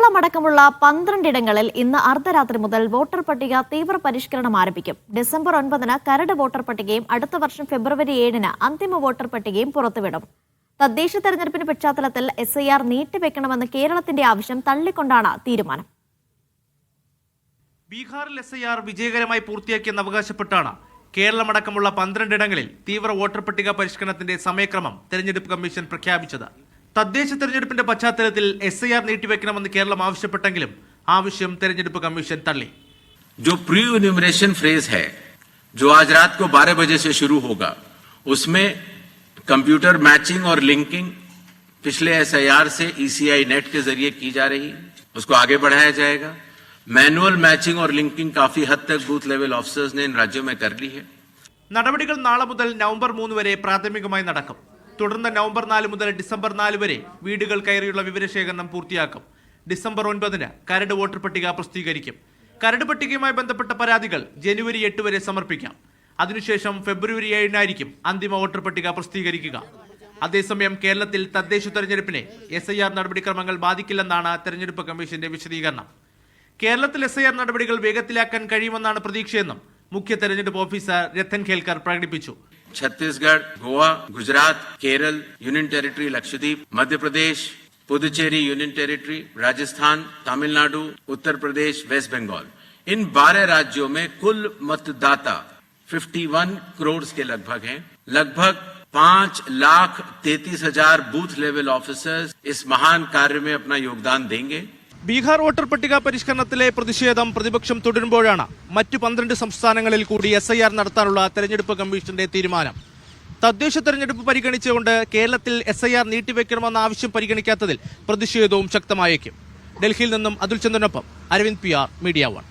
കേരളമടക്കമുള്ള പന്ത്രണ്ടിടങ്ങളിൽ ഇന്ന് അർദ്ധരാത്രി മുതൽ വോട്ടർ പട്ടിക തീവ്ര പരിഷ്കരണം ആരംഭിക്കും. ഡിസംബർ ഒൻപതിന് കരട് വോട്ടർ പട്ടികയും അടുത്ത വർഷം ഫെബ്രുവരി ഏഴിന് അന്തിമ വോട്ടർ പട്ടികയും പുറത്തുവിടും. തദ്ദേശ തെരഞ്ഞെടുപ്പിന്റെ പശ്ചാത്തലത്തിൽ എസ് ഐ ആർ നീട്ടിവെക്കണമെന്ന് കേരളത്തിന്റെ ആവശ്യം തള്ളിക്കൊണ്ടാണ് തീരുമാനം. ബീഹാറിൽ എസ് ഐ ആർ വിജയകരമായി പൂർത്തിയാക്കിയെന്ന് അവകാശപ്പെട്ടാണ് കേരളമടക്കമുള്ള പന്ത്രണ്ടിടങ്ങളിൽ തീവ്ര വോട്ടർ പട്ടിക പരിഷ്കരണത്തിന്റെ സമയക്രമം തെരഞ്ഞെടുപ്പ് കമ്മീഷൻ പ്രഖ്യാപിച്ചത്. തദ്ദേശ തെരഞ്ഞെടുപ്പിന്റെ പശ്ചാത്തലത്തിൽ എസ് ഐ ആർ നീട്ടിവെക്കണമെന്ന് കേരളം ആവശ്യപ്പെട്ടെങ്കിലും ആവശ്യം തെരഞ്ഞെടുപ്പ് കമ്മീഷൻ തള്ളി जो प्री न्यूमरेशन फ्रेज है जो आज रात को 12 बजे से शुरू होगा उसमें कंप्यूटर मैचिंग और लिंकिंग पिछले एसआईआर से ईसीआई नेट के जरिए की जा रही है उसको आगे बढ़ाया जाएगा मैनुअल मैचिंग और लिंकिंग काफी हद तक बूथ लेवल ऑफिसर्स ने इन राज्यों में कर ली है നടപടികൾ നാളെ മുതൽ നവംബർ മൂന്ന് വരെ പ്രാഥമികമായി നടക്കും തുടർന്ന് നവംബർ നാല് മുതൽ ഡിസംബർ നാല് വരെ വീടുകൾ കയറിയുള്ള വിവരശേഖരണം പൂർത്തിയാക്കും. ഡിസംബർ ഒൻപതിന് കരട് വോട്ടർ പട്ടിക പ്രസിദ്ധീകരിക്കും. കരട് പട്ടികയുമായി ബന്ധപ്പെട്ട പരാതികൾ ജനുവരി എട്ട് വരെ സമർപ്പിക്കാം. അതിനുശേഷം ഫെബ്രുവരി ഏഴിനായിരിക്കും അന്തിമ വോട്ടർ പട്ടിക പ്രസിദ്ധീകരിക്കുക. അതേസമയം കേരളത്തിൽ തദ്ദേശ തെരഞ്ഞെടുപ്പിനെ എസ് ഐ ആർ നടപടിക്രമങ്ങൾ ബാധിക്കില്ലെന്നാണ് തെരഞ്ഞെടുപ്പ് കമ്മീഷന്റെ വിശദീകരണം. കേരളത്തിൽ എസ് ഐ ആർ നടപടികൾ വേഗത്തിലാക്കാൻ കഴിയുമെന്നാണ് പ്രതീക്ഷയെന്നും മുഖ്യ തെരഞ്ഞെടുപ്പ് ഓഫീസർ രത്തൻ ഖേൽക്കർ പ്രകടിപ്പിച്ചു. Chhattisgarh, Goa, Gujarat, Kerala, union territory, Lakshadweep, Madhya Pradesh, Puducherry union territory, Rajasthan, Tamil Nadu, Uttar Pradesh, west Bengal. इन 12 राज्यों में कुल मतदाता 51 करोड़ के लगभग हैं। लगभग पाँच लाख तैतीस हज़ार बूथ लेवल ऑफिसर्स इस महान कार्य में अपना योगदान देंगे। ബീഹാർ വോട്ടർ പട്ടിക പരിഷ്കരണത്തിലെ പ്രതിഷേധം പ്രതിപക്ഷം തുടരുമ്പോഴാണ് മറ്റു പന്ത്രണ്ട് സംസ്ഥാനങ്ങളിൽ കൂടി എസ് ഐ ആർ നടത്താനുള്ള തെരഞ്ഞെടുപ്പ് കമ്മീഷന്റെ തീരുമാനം. തദ്ദേശ തെരഞ്ഞെടുപ്പ് പരിഗണിച്ചുകൊണ്ട് കേരളത്തിൽ എസ് ഐ ആർ നീട്ടിവെക്കണമെന്ന ആവശ്യം പരിഗണിക്കാത്തതിൽ പ്രതിഷേധവും ശക്തമായേക്കും. ഡൽഹിയിൽ നിന്നും Atul ചന്ദ്രനൊപ്പം Aravind P R media one.